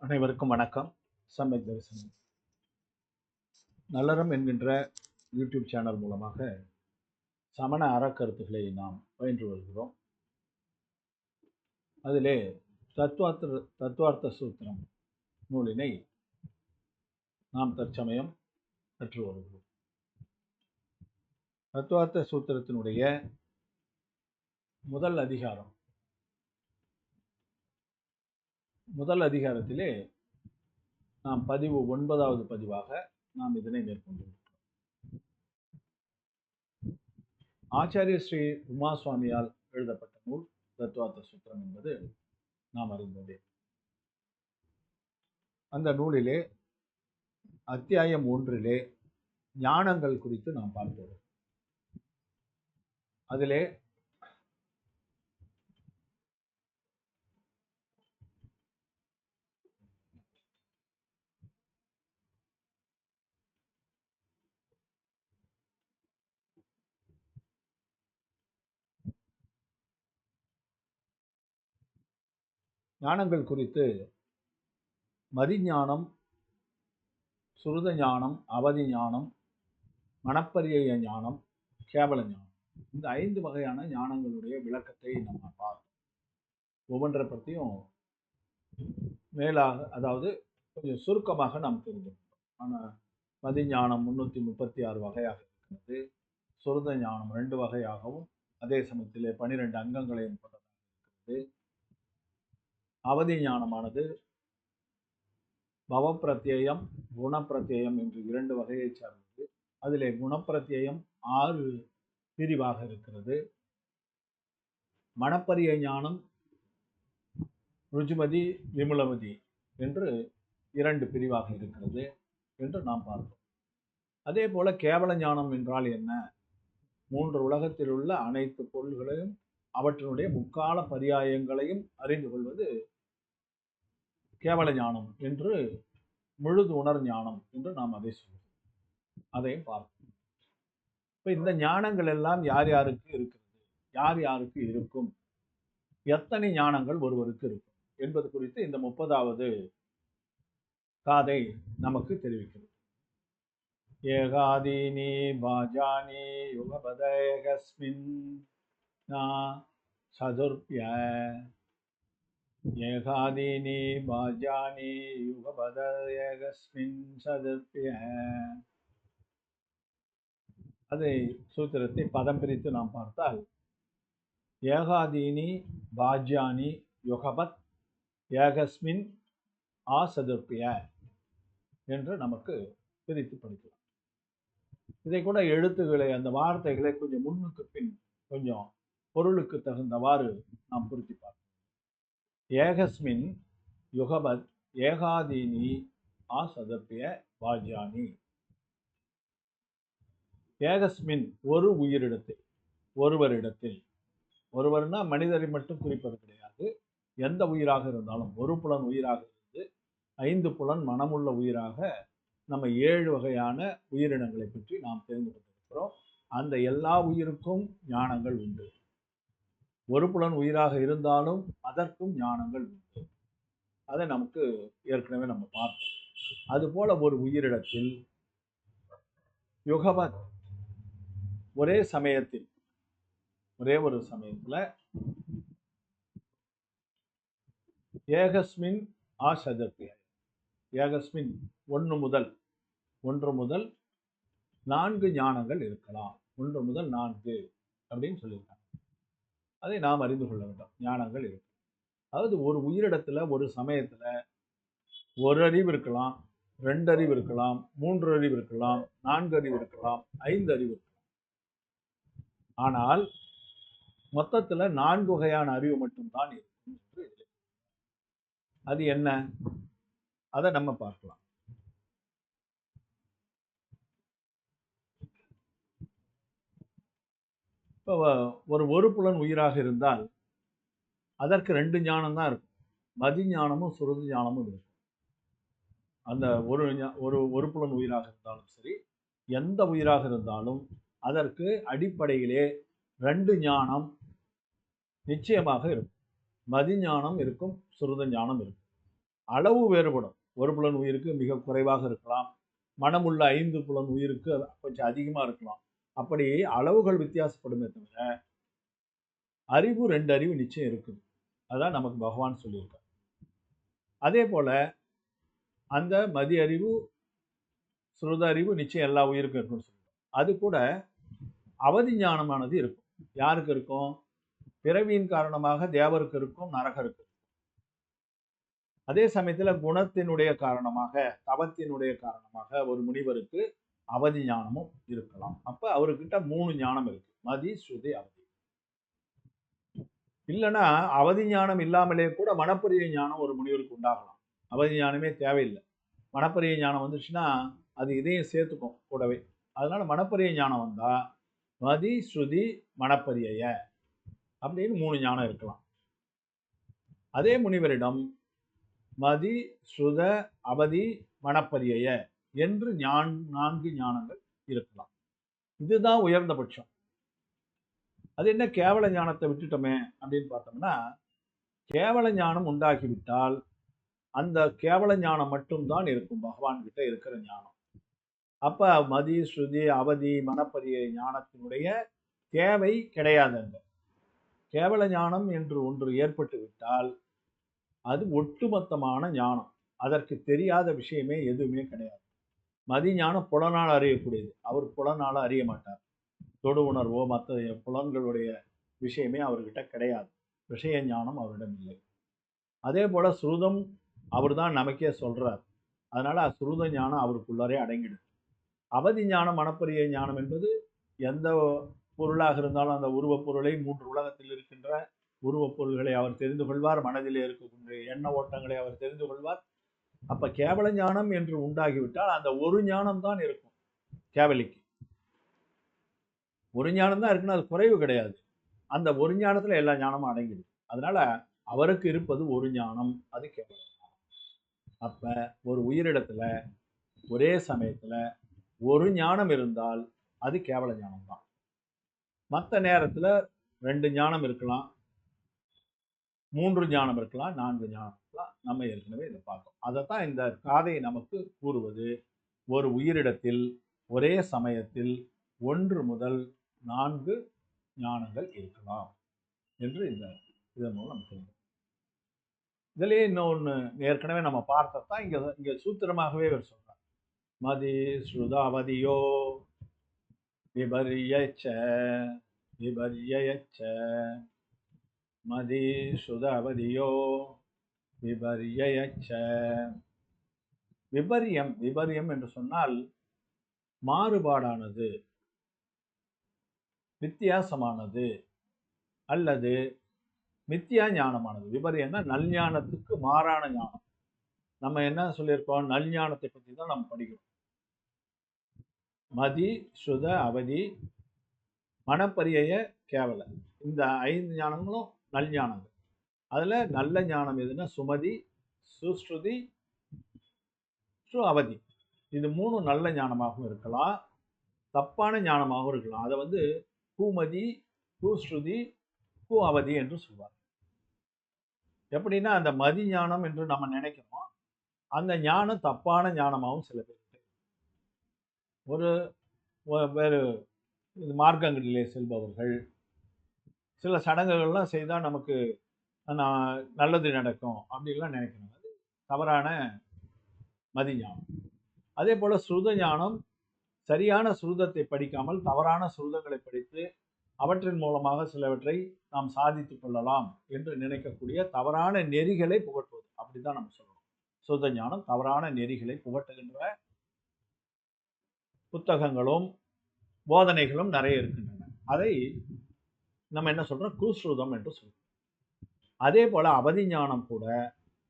அனைவருக்கும் வணக்கம். சமய தரிசனம். நல்லறம் என்கின்ற யூடியூப் சேனல் மூலமாக சமண அறக்கருத்துக்களை நாம் பயின்று வருகிறோம். அதிலே தத்துவார்த்த தத்துவார்த்த சூத்திரம் நூலினை நாம் தற்சமயம் கற்று வருகிறோம். தத்துவார்த்த சூத்திரத்தினுடைய முதல் அதிகாரம் முதல் அதிகாரத்திலே நாம் பதிவு ஒன்பதாவது பதிவாக நாம் இதனை மேற்கொண்டிருக்கிறோம். ஆச்சாரிய ஸ்ரீ உமா சுவாமியால் எழுதப்பட்ட நூல் தத்துவார்த்த சூத்திரம் என்பது நாம் அறிந்ததே. அந்த நூலிலே அத்தியாயம் ஒன்றிலே ஞானங்கள் குறித்து நாம் பார்த்தோம் அதிலே ஞானங்கள் குறித்து மதிஞானம் சுருத ஞானம் அவதி ஞானம் மனப்பரிய ஞானம் கேவல ஞானம் இந்த ஐந்து வகையான ஞானங்களுடைய விளக்கத்தை நம்ம பார்த்தோம் ஒவ்வொன்றை பற்றியும் மேலாக அதாவது கொஞ்சம் சுருக்கமாக நாம் தெரிஞ்சுக்கணும். ஆனால் மதிஞானம் முன்னூற்றி முப்பத்தி ஆறு வகையாக இருக்கிறது. சுருத ஞானம் ரெண்டு வகையாகவும் அதே சமயத்தில் பனிரெண்டு அங்கங்களையும் கொண்டதாக இருக்கிறது. அவதி ஞானமானது பவப்பிரத்யம் குணப்பிரத்யம் என்று இரண்டு வகையை சார்ந்தது. அதிலே குணப்பிரத்யம் ஆறு பிரிவாக இருக்கிறது. மணப்பரிய ஞானம் ருஜுமதி விமலமதி என்று இரண்டு பிரிவாக இருக்கிறது என்று நாம் பார்த்தோம். அதே போல கேவல ஞானம் என்றால் என்ன? மூன்று உலகத்தில் உள்ள அனைத்து பொருள்களையும் அவற்றினுடைய முக்கால பரியாயங்களையும் அறிந்து கொள்வது கேவல ஞானம் என்று முழுது உணர் ஞானம் என்று நாம் அதை சொல்வோம் அதையும் பார்ப்போம். இப்போ இந்த ஞானங்கள் எல்லாம் யார் யாருக்கு இருக்கிறது? யார் யாருக்கு இருக்கும்? எத்தனை ஞானங்கள் ஒருவருக்கு இருக்கும்? என்பது குறித்து இந்த முப்பதாவது காதை நமக்கு தெரிவிக்கிறது. ஏகாதீனி பாஜானி யுகபதேகஸ்மின் சதுர்பிய சதுர்பிய ஏகாதீனி பாஜானி யுகபதேகஸ்மின் சதுர்பிய அதை சூத்திரத்தை பதம் பிரித்து நாம் பார்த்தால் ஏகாதீனி பாஜ்யானி யுகபத் ஏகஸ்மின் ஆசதுர்பிய என்று நமக்கு பிரித்து படிக்கலாம். இதை கூட எழுத்துக்களை அந்த வார்த்தைகளை கொஞ்சம் முன்னுக்கு பின் கொஞ்சம் பொருளுக்கு தகுந்தவாறு நாம் பொருத்தி பார்ப்போம் ஏகஸ்மின் யுகபத் ஏகாதீனி ஆசதப்பிய பாஜானி. ஏகஸ்மின் ஒரு உயிரிடத்தில் ஒருவரிடத்தில். ஒருவர்னா மனிதரை மட்டும் குறிப்பது கிடையாது. எந்த உயிராக இருந்தாலும் ஒரு புலன் உயிராக இருந்து ஐந்து புலன் மனமுள்ள உயிராக நம்ம ஏழு வகையான உயிரினங்களை பற்றி நாம் தெரிந்து கொண்டிருக்கிறோம். அந்த எல்லா உயிருக்கும் ஞானங்கள் உண்டு. ஒரு புலன் உயிராக இருந்தாலும் அதற்கும் ஞானங்கள் உண்டு. அதை நமக்கு ஏற்கனவே நம்ம பார்த்தோம். அதுபோல ஒரு உயிரிடத்தில் யுகவத் ஒரே சமயத்தில் ஒரே ஒரு சமயத்தில் ஏகஸ்மின் ஆசதப்பிய ஏகஸ்மின் ஒன்று முதல் ஒன்று முதல் நான்கு ஞானங்கள் இருக்கலாம். ஒன்று முதல் நான்கு அப்படின்னு சொல்லியிருக்காங்க. அதை நாம் அறிந்து கொள்ள வேண்டும். ஞானங்கள் இருக்கு. அதாவது ஒரு உயிரிடத்துல ஒரு சமயத்துல ஒரு அறிவு இருக்கலாம் ரெண்டு அறிவு இருக்கலாம் மூன்று அறிவு இருக்கலாம் நான்கு அறிவு இருக்கலாம் ஐந்து அறிவு இருக்கலாம். ஆனால் மொத்தத்துல நான்கு வகையான அறிவு மட்டும்தான் இருக்கும் அது என்ன? அதை நம்ம பார்க்கலாம். இப்போ ஒரு ஒரு புலன் உயிராக இருந்தால் அதற்கு ரெண்டு ஞானம் தான் இருக்கும். மதி ஞானமும் சுருதி ஞானமும் இருக்கும். அந்த ஒரு ஒரு ஒரு புலன் உயிராக இருந்தாலும் சரி எந்த உயிராக இருந்தாலும் அதற்கு அடிப்படையிலே ரெண்டு ஞானம் நிச்சயமாக இருக்கும். மதி ஞானம் இருக்கும் சுருத ஞானம் இருக்கும். அளவு வேறுபடும். ஒரு புலன் உயிருக்கு மிக குறைவாக இருக்கலாம். மனமுள்ள ஐந்து புலன் உயிருக்கு கொஞ்சம் அதிகமாக இருக்கலாம். அப்படி அளவுகள் வித்தியாசப்படுமே தவிர அறிவு ரெண்டு அறிவு நிச்சயம் இருக்குது. அதான் நமக்கு பகவான் சொல்லியிருக்கார். அதே போல அந்த மதி அறிவு சுருத அறிவு நிச்சயம் எல்லா உயிருக்கும் இருக்கும்னு சொல்லுவோம் அது கூட அவதி ஞானமானது இருக்கும். யாருக்கு இருக்கும்? பிறவியின் காரணமாக தேவருக்கு இருக்கும் நரகருக்கு இருக்கும். அதே சமயத்தில் குணத்தினுடைய காரணமாக தவத்தினுடைய காரணமாக ஒரு முனிவருக்கு அவதி ஞானமும் இருக்கலாம். அப்போ அவர்கிட்ட மூணு ஞானம் இருக்கு. மதி ஸ்ருதி அவதி. இல்லைன்னா அவதி ஞானம் இல்லாமலே கூட மனப்பரிய ஞானம் ஒரு முனிவருக்கு உண்டாகலாம். அவதி ஞானமே தேவையில்லை. மனப்பரிய ஞானம் வந்துச்சுன்னா அது இதையும் சேர்த்துக்கும் கூடவே. அதனால மனப்பரிய ஞானம் வந்தா மதி ஸ்ருதி மனப்பரிய அப்படின்னு மூணு ஞானம் இருக்கலாம். அதே முனிவரிடம் மதி ஸ்ருத அவதி மனப்பரிய என்று ஞான் நான்கு ஞானங்கள் இருக்கலாம். இதுதான் உயர்ந்தபட்சம் அது என்ன கேவல ஞானத்தை விட்டுட்டோமே அப்படின்னு பார்த்தோம்னா கேவல ஞானம் உண்டாகிவிட்டால் அந்த கேவல ஞானம் மட்டும்தான் இருக்கும். பகவான் கிட்ட இருக்கிற ஞானம். அப்போ மதி ஸ்ருதி அவதி மனப்பரிய ஞானத்தினுடைய தேவை கிடையாதுங்க கேவல ஞானம் என்று ஒன்று ஏற்பட்டு விட்டால் அது ஒட்டுமொத்தமான ஞானம். அதற்கு தெரியாத விஷயமே எதுவுமே கிடையாது. மதி ஞானம் புலனால் அறியக்கூடியது. அவர் புலனால் அறிய மாட்டார். தொடு உணர்வோ மற்ற புலன்களுடைய விஷயமே அவர்கிட்ட கிடையாது. விஷய ஞானம் அவரிடம் இல்லை. அதே போல் ஸ்ருதம் அவர் தான் நமக்கே சொல்கிறார் அதனால் ஸ்ருத ஞானம் அவருக்குள்ளாரே அடங்கிடும் அவதி ஞானம் மனப்பரிய ஞானம் என்பது எந்த பொருளாக இருந்தாலும் அந்த உருவப் பொருளை மூன்று உலகத்தில் இருக்கின்ற உருவப் பொருள்களை அவர் தெரிந்து கொள்வார். மனதிலே இருக்கக்கூடிய எண்ண ஓட்டங்களை அவர் தெரிந்து கொள்வார். அப்ப கேவல ஞானம் என்று உண்டாகிவிட்டால் அந்த ஒரு ஞானம் தான் இருக்கும் கேவலிக்கு. ஒரு ஞானம் தான் இருக்குன்னு அது குறைவு கிடையாது. அந்த ஒரு ஞானத்துல எல்லா ஞானமும் அடங்கிடும் அதனால அவருக்கு இருப்பது ஒரு ஞானம் அது கேவல அப்போ அப்ப ஒரு உயிரிடத்துல ஒரே சமயத்துல ஒரு ஞானம் இருந்தால் அது கேவல ஞானம் தான் மற்ற நேரத்துல ரெண்டு ஞானம் இருக்கலாம் மூன்று ஞானம் இருக்கலாம் நான்கு ஞானம் இருக்கலாம். நம்ம ஏற்கனவே இதை பார்த்தோம். அதைத்தான் இந்த காதை நமக்கு கூறுவது. ஒரு உயிரிடத்தில் ஒரே சமயத்தில் ஒன்று முதல் நான்கு ஞானங்கள் இருக்கலாம் என்று இந்த இதன் மூலம் நம்ம தெரியும். இதிலே இன்னொன்று ஏற்கனவே நம்ம பார்த்ததான் இங்கே இங்கே சூத்திரமாகவே இவர் சொல்கிறார் மதி ஸ்ருதாவதியோ விபரியச்ச விபரியச்ச மதிசுதவதியோ? விபரியச்ச விபரியம் விபரியம் என்று சொன்னால் மாறுபாடானது வித்தியாசமானது அல்லது மித்தியா ஞானமானது. விபரியம்னா நல்ஞானத்துக்கு மாறான ஞானம். நம்ம என்ன சொல்லியிருக்கோம்? நல்ஞானத்தை பற்றி தான் நம்ம படிக்கிறோம். மதி சுத அவதி மனப்பரிய கேவல. இந்த ஐந்து ஞானங்களும் நல்ஞானங்கள் அதுல நல்ல ஞானம் எதுன்னா சுமதி சுஸ்ருதி சு அவதி. இது மூணும் நல்ல ஞானமாகவும் இருக்கலாம். தப்பான ஞானமாகவும் இருக்கலாம். அதை வந்து பூமதி பூஸ்ருதி பூ அவதி என்று சொல்வார் எப்படின்னா அந்த மதி ஞானம் என்று நம்ம நினைக்கிறோம் அந்த ஞானம் தப்பான ஞானமாகவும் சில பேர் ஒரு வேறு மார்க்கங்களிலே செல்பவர்கள் சில சடங்குகள்லாம் செய்தால் நமக்கு நான் நல்லது நடக்கும் அப்படின்லாம் நினைக்கணும் அது தவறான மதி ஞானம் அதே போல் ஸ்ருத ஞானம் சரியான சுருதத்தை படிக்காமல் தவறான சுருதங்களை படித்து அவற்றின் மூலமாக சிலவற்றை நாம் சாதித்து கொள்ளலாம் என்று நினைக்கக்கூடிய தவறான நெறிகளை புகட்டுவது. அப்படிதான் நம்ம சொல்லணும். சுருத ஞானம் தவறான நெறிகளை புகட்டுகின்ற புத்தகங்களும் போதனைகளும் நிறைய இருக்கின்றன. அதை நம்ம என்ன சொல்கிறோம் குஸ்ருதம் என்று சொல்கிறோம் அதே போல் அவதி ஞானம் கூட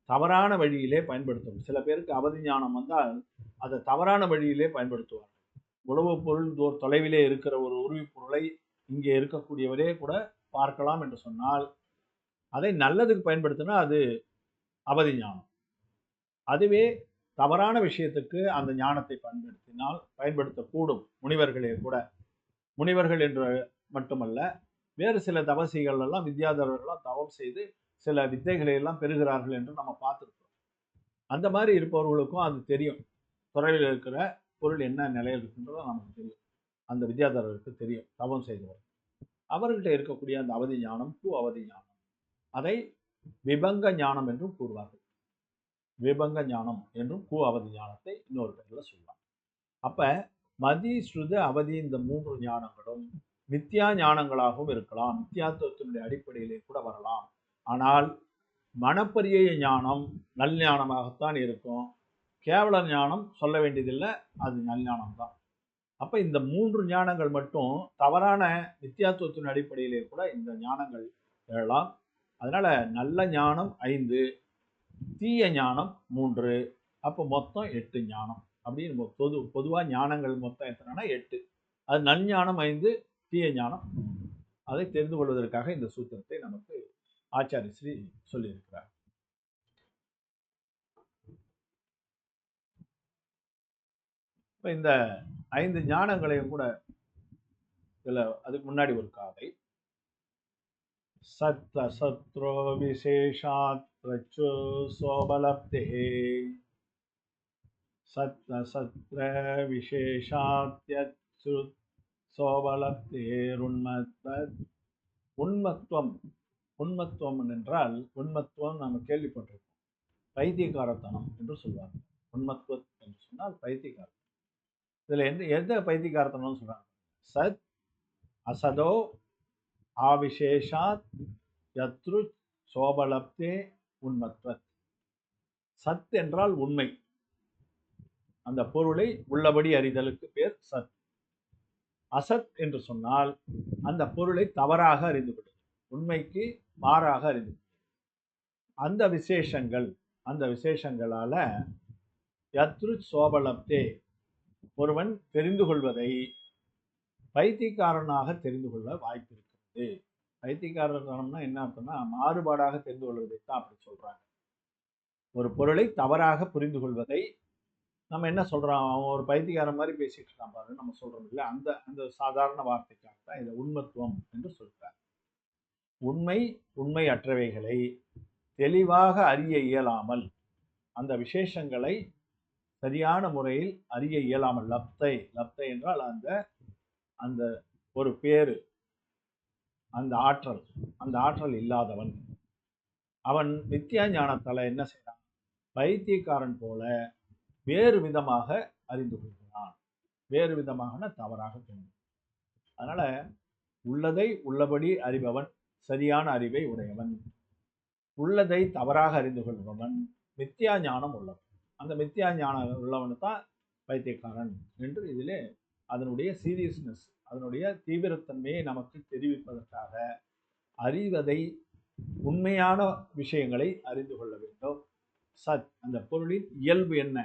தவறான வழியிலே பயன்படுத்தும் சில பேருக்கு அவதி ஞானம் வந்தால் அதை தவறான வழியிலே பயன்படுத்துவார் உழவுப் பொருள் தூர தொலைவிலே இருக்கிற ஒரு உருவி பொருளை இங்கே இருக்கக்கூடியவரே கூட பார்க்கலாம் என்று சொன்னால் அதை நல்லதுக்கு பயன்படுத்தினா அது அவதி ஞானம் அதுவே தவறான விஷயத்துக்கு அந்த ஞானத்தை பயன்படுத்தினால் பயன்படுத்தக்கூடும். முனிவர்களே கூட. முனிவர்கள் என்று மட்டுமல்ல வேறு சில தபசிகள் எல்லாம் வித்யாதரர்கள்லாம் தவம் செய்து சில வித்தைகளை எல்லாம் பெறுகிறார்கள் என்று நம்ம பார்த்துருக்கோம் அந்த மாதிரி இருப்பவர்களுக்கும் அது தெரியும். துறையில் இருக்கிற பொருள் என்ன நிலையில் இருக்குன்றதோ நமக்கு தெரியும். அந்த வித்யாதரருக்கு தெரியும் தவம் செய்தவர் அவர்கிட்ட இருக்கக்கூடிய அந்த அவதி ஞானம் பூ அவதி ஞானம். அதை விபங்க ஞானம் என்றும் கூறுவார்கள். விபங்க ஞானம் என்றும் கூ அவதி ஞானத்தை இன்னொரு பேரில் சொல்லலாம் அப்போ மதி ஸ்ருத அவதி இந்த மூன்று ஞானங்களும் மித்யா ஞானங்களாகவும் இருக்கலாம். மித்யாத்துவத்தினுடைய அடிப்படையிலே கூட வரலாம். ஆனால் மனப்பரிய ஞானம் நல் ஞானமாகத்தான் இருக்கும். கேவல ஞானம் சொல்ல வேண்டியதில்லை அது நல்ஞானம் தான் அப்போ இந்த மூன்று ஞானங்கள் மட்டும் தவறான நித்தியாத்துவத்தின் அடிப்படையிலே கூட இந்த ஞானங்கள் எழலாம். அதனால் நல்ல ஞானம் ஐந்து தீய ஞானம் மூன்று. அப்போ மொத்தம் எட்டு ஞானம். அப்படின்னு பொது பொதுவாக ஞானங்கள் மொத்தம் எத்தனைனா எட்டு. அது நல்ஞானம் ஐந்து தீய ஞானம். அதை தெரிந்து கொள்வதற்காக இந்த சூத்திரத்தை நமக்கு ஆச்சாரிய ஸ்ரீ சொல்லியிருக்கிறார். இப்போ இந்த ஐந்து ஞானங்களையும் கூட இதில் அதுக்கு முன்னாடி ஒரு காதை. சத்த சத்ரோ விசேஷாத் பிரச்சு சோபலப்தே. சத்த சத்ர விசேஷாத்யச்சு சோபலப்தேருண்மத்வ உண்மத்துவம். உண்மத்துவம் என்றால் உண்மத்துவம் நாம் கேள்விப்பட்டிருக்கோம் பைத்தியகாரத்தனம் என்று சொல்வாங்க. உண்மத்துவம் என்று சொன்னால் பைத்தியகாரம் இதில் எந்த எந்த பைத்தியகாரத்தனம்னு சொல்கிறாங்க சத் அசதோ ஆவிசேஷாத் யத்ரு சோபலப்தே உண்மத்வத். சத் என்றால் உண்மை. அந்த பொருளை உள்ளபடி அறிதலுக்கு பேர் சத். அசத் என்று சொன்னால் அந்த பொருளை தவறாக அறிந்து கொள்வது உண்மைக்கு மாறாக அறிந்து அந்த விசேஷங்கள் அந்த விசேஷங்களால் யத்ரு சோபலப்தே ஒருவன் தெரிந்து கொள்வதை பைத்தியக்காரனாக தெரிந்து கொள்ள வாய்ப்பு இருக்கிறது. என்ன அர்த்தம்னா மாறுபாடாக தெரிந்து கொள்வதை தான் அப்படி சொல்கிறாங்க ஒரு பொருளை தவறாக புரிந்து கொள்வதை நம்ம என்ன சொல்கிறோம் அவன் ஒரு பைத்தியக்காரன் மாதிரி பேசிகிட்டு இருக்கான் பாருங்க நம்ம சொல்கிறோம் இல்லை அந்த அந்த சாதாரண வார்த்தைக்காக தான் இதை உண்மத்துவம் என்று சொல்கிறார் உண்மை உண்மை அற்றவைகளை தெளிவாக அறிய இயலாமல் அந்த விசேஷங்களை சரியான முறையில் அறிய இயலாமல் லப்தை லப்தை என்றால் அந்த அந்த ஒரு பேரு அந்த ஆற்றல் அந்த ஆற்றல் இல்லாதவன். அவன் நித்தியா ஞானத்தால் என்ன செய்கிறான் பைத்தியக்காரன் போல வேறு விதமாக அறிந்து கொள்கிறான். வேறு விதமாக தவறாக தோணும் அதனால் உள்ளதை உள்ளபடி அறிபவன் சரியான அறிவை உடையவன். உள்ளதை தவறாக அறிந்து கொள்பவன் மித்தியா ஞானம் உள்ளவன். அந்த மித்தியா ஞானம் உள்ளவனு தான் பைத்தியக்காரன் என்று இதிலே அதனுடைய சீரியஸ்னஸ் அதனுடைய தீவிரத்தன்மையை நமக்கு தெரிவிப்பதற்காக அறிவதை உண்மையான விஷயங்களை அறிந்து கொள்ள வேண்டும். சத் அந்த பொருளின் இயல்பு என்ன?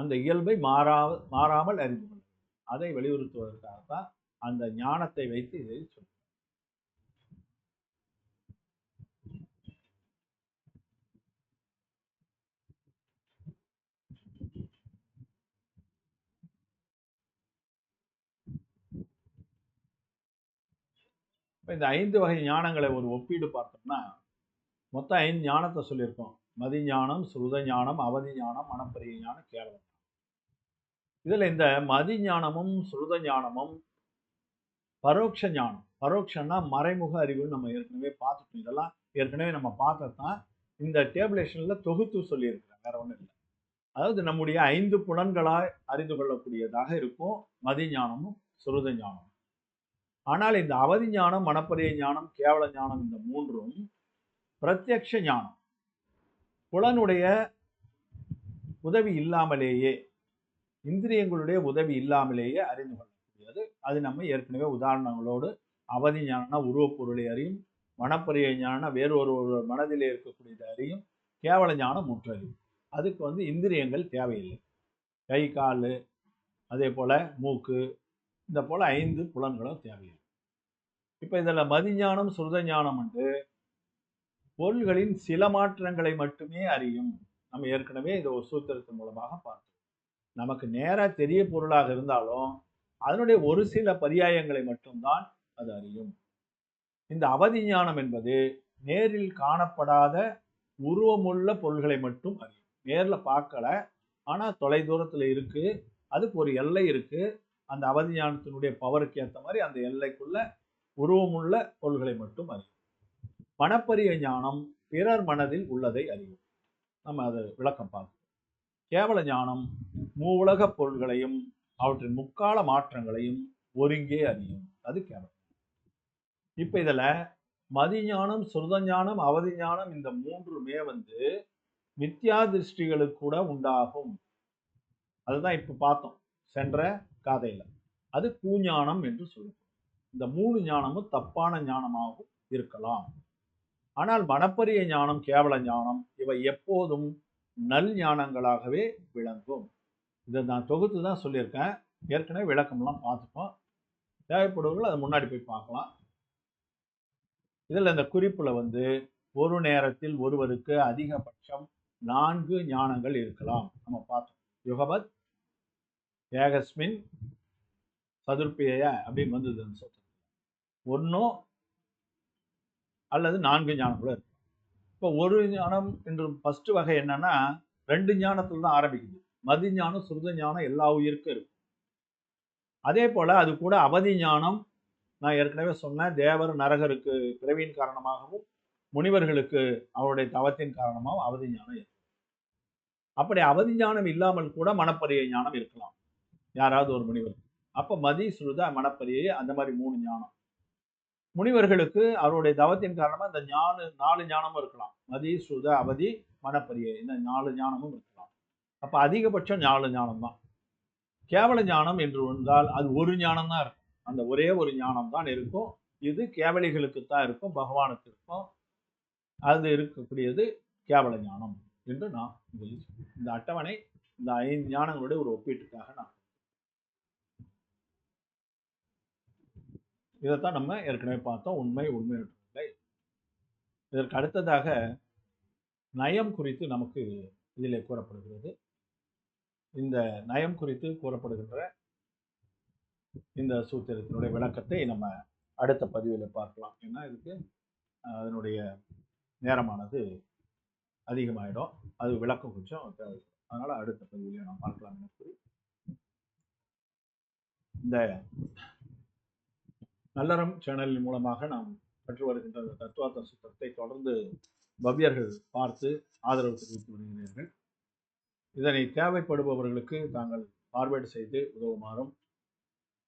அந்த இயல்பை மாறா மாறாமல் அறிந்து கொள்ள அதை வலியுறுத்துவதற்காக தான் அந்த ஞானத்தை வைத்து இதை சொல்லுங்கள் இப்போ இந்த ஐந்து வகை ஞானங்களை ஒரு ஒப்பீடு பார்த்தோம்னா மொத்தம் ஐந்து ஞானத்தை சொல்லியிருக்கோம். மதி ஞானம் சுருத ஞானம் அவதி ஞானம் மனப்பரிய ஞானம் கேரளம் இதில் இந்த மதி ஞானமும் சுருத ஞானமும் பரோட்ச ஞானம் பரோட்சம்னா மறைமுக அறிவுன்னு நம்ம ஏற்கனவே பார்த்துட்டோம். இதெல்லாம் ஏற்கனவே நம்ம பார்த்தது தான். இந்த டேபிளேஷனில் தொகுத்து சொல்லியிருக்கிறேன் வேற ஒன்றும் இல்லை. அதாவது நம்முடைய ஐந்து புலன்களாய் அறிந்து கொள்ளக்கூடியதாக இருக்கும். மதி ஞானமும் சுருத ஞானமும் ஆனால் இந்த அவதி ஞானம் மனப்பரிய ஞானம் கேவல ஞானம் இந்த மூன்றும் பிரத்யக்ஷ ஞானம் புலனுடைய உதவி இல்லாமலேயே இந்திரியங்களுடைய உதவி இல்லாமலேயே அறிந்து கொள்ளக்கூடியது அது நம்ம ஏற்கனவே உதாரணங்களோடு அவதி ஞானம்னா உருவப்பொருளை அறியும் மனப்பரிய ஞானம் வேறு ஒரு ஒரு மனதிலே இருக்கக்கூடியது அறியும் கேவல ஞானம் முற்றறியும். அதுக்கு வந்து இந்திரியங்கள் தேவையில்லை. கை கால் அதே போல் மூக்கு இந்த போல் ஐந்து புலன்களும் தேவையில்லை. இப்போ இதில் மதிஞானம் சுருத ஞானம் வந்து பொருள்களின் சில மாற்றங்களை மட்டுமே அறியும். நம்ம ஏற்கனவே இந்த ஒரு சூத்திரத்தின் மூலமாக பார்த்தோம். நமக்கு நேராக தெரிய பொருளாக இருந்தாலும் அதனுடைய ஒரு சில பரியாயங்களை மட்டும்தான் அது அறியும். இந்த அவதி ஞானம் என்பது நேரில் காணப்படாத உருவமுள்ள பொருள்களை மட்டும் அறியும். நேரில் பார்க்கல ஆனால் தொலை தூரத்தில் இருக்குது அதுக்கு ஒரு எல்லை இருக்குது அந்த அவதி ஞானத்தினுடைய பவருக்கு ஏற்ற மாதிரி அந்த எல்லைக்குள்ள உருவமுள்ள பொருள்களை மட்டும் அறியும். மனப்பரிய ஞானம் பிறர் மனதில் உள்ளதை அறியும். நம்ம அதை விளக்கம் பார்க்கணும். கேவல ஞானம் மூவுலக பொருள்களையும் அவற்றின் முக்கால மாற்றங்களையும் ஒருங்கே அறியும். அது கேவலம். இப்போ இதில் மதிஞானம் சுருதஞானம் அவதி ஞானம் இந்த மூன்றுமே வந்து மித்யா திருஷ்டிகளுக்கு கூட உண்டாகும். அதுதான் இப்போ பார்த்தோம். சென்ற காதையில். அது கூஞானம் என்று சொல்லும். இந்த மூணு ஞானமும் தப்பான ஞானமாகவும் இருக்கலாம். ஆனால் மனப்பரிய ஞானம் கேவல ஞானம் இவை எப்போதும் நல் ஞானங்களாகவே விளங்கும். இதை நான் தொகுத்து தான் சொல்லியிருக்கேன். ஏற்கனவே விளக்கம்லாம் பார்த்துப்போம் தேவைப்படுவர்கள் அதை முன்னாடி போய் பார்க்கலாம். இதில் இந்த குறிப்பில் வந்து ஒரு நேரத்தில் ஒருவருக்கு அதிகபட்சம் நான்கு ஞானங்கள் இருக்கலாம். நம்ம பார்த்தோம். யுகபத் ஏகஸ்மின் சதுர்பிய அப்படின்னு வந்தது அந்த சொத்து அல்லது நான்கு ஞானங்களும் இருக்கும் இப்போ ஒரு ஞானம் என்று ஃபஸ்ட்டு வகை என்னன்னா ரெண்டு ஞானத்தில் தான் ஆரம்பிக்குது. மதி ஞானம் சுருத ஞானம் எல்லா உயிருக்கும் இருக்கும். அதே போல அது கூட அவதி ஞானம் நான் ஏற்கனவே சொன்னேன் தேவர் நரகருக்கு பிறவியின் காரணமாகவும் முனிவர்களுக்கு அவருடைய தவத்தின் காரணமாகவும் அவதி ஞானம் இருக்கும். அப்படி அவதி ஞானம் இல்லாமல் கூட மனப்பரிய ஞானம் இருக்கலாம். யாராவது ஒரு முனிவர். அப்ப மதி சுருத மனப்பரியை அந்த மாதிரி மூணு ஞானம். முனிவர்களுக்கு அவருடைய தவத்தின் காரணமா இந்த ஞான நாலு ஞானமும் இருக்கலாம். மதி சுருத அவதி மனப்பரியை இந்த நாலு ஞானமும் இருக்கலாம். அப்போ அதிகபட்சம் ஞான ஞானம் தான் கேவல ஞானம் என்று வந்தால் அது ஒரு ஞானம் தான் இருக்கும். அந்த ஒரே ஒரு ஞானம் தான் இருக்கும். இது கேவலிகளுக்கு தான் இருக்கும் பகவானுக்கு இருக்கும். அது இருக்கக்கூடியது கேவல ஞானம் என்று நான் இந்த அட்டவணை இந்த ஐந்து ஞானங்களுடைய ஒரு ஒப்பீட்டுக்காக நான் இதைத்தான் நம்ம ஏற்கனவே பார்த்தோம். உண்மை உண்மையற்ற இதற்கு அடுத்ததாக நயம் குறித்து நமக்கு இதில் கூறப்படுகிறது. இந்த நயம் குறித்து கூறப்படுகின்ற இந்த சூத்திரத்தினுடைய விளக்கத்தை நம்ம அடுத்த பதிவில் பார்க்கலாம். ஏன்னா இதுக்கு அதனுடைய நேரமானது அதிகமாயிடும். அது விளக்கம் கொஞ்சம் தேவை அடுத்த பதிவில் நாம் பார்க்கலாம் என கூறி. இந்த நல்லறம் சேனலின் மூலமாக நாம் பெற்று வருகின்ற தத்துவார்த்த சுத்தத்தை தொடர்ந்து பவ்யர்கள் பார்த்து ஆதரவு தெரிவித்து வருகிறீர்கள். இதனை தேவைப்படுபவர்களுக்கு தாங்கள் ஃபார்வேர்டு செய்து உதவுமாறும்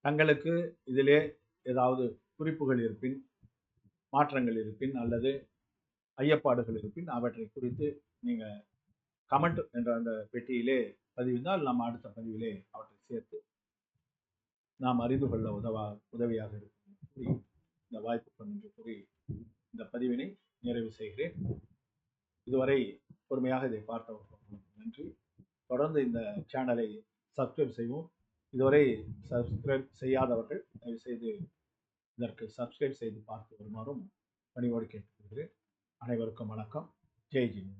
தங்களுக்கு இதிலே ஏதாவது குறிப்புகள் இருப்பின் மாற்றங்கள் இருப்பின் அல்லது ஐயப்பாடுகள் இருப்பின் அவற்றை குறித்து நீங்கள் கமெண்ட் என்ற அந்த பெட்டியிலே பதிவிந்தால் நாம் அடுத்த பதிவிலே அவற்றை சேர்த்து நாம் அறிந்து கொள்ள உதவா உதவியாக இருக்கும் கூறி இந்த வாய்ப்பு என்று கூறி இந்த பதிவினை நிறைவு செய்கிறேன். இதுவரை பொறுமையாக இதை பார்த்தவர்களுக்கு நன்றி. தொடர்ந்து இந்த சேனலை சப்ஸ்கிரைப் செய்வோம் இதுவரை சப்ஸ்கிரைப் செய்யாதவர்கள் தயவு செய்து இதற்கு சப்ஸ்கிரைப் செய்து பார்த்து வருமாறும் பணிவோடு கேட்டுக்கொள்கிறேன். அனைவருக்கும் வணக்கம். ஜெய் ஜெய்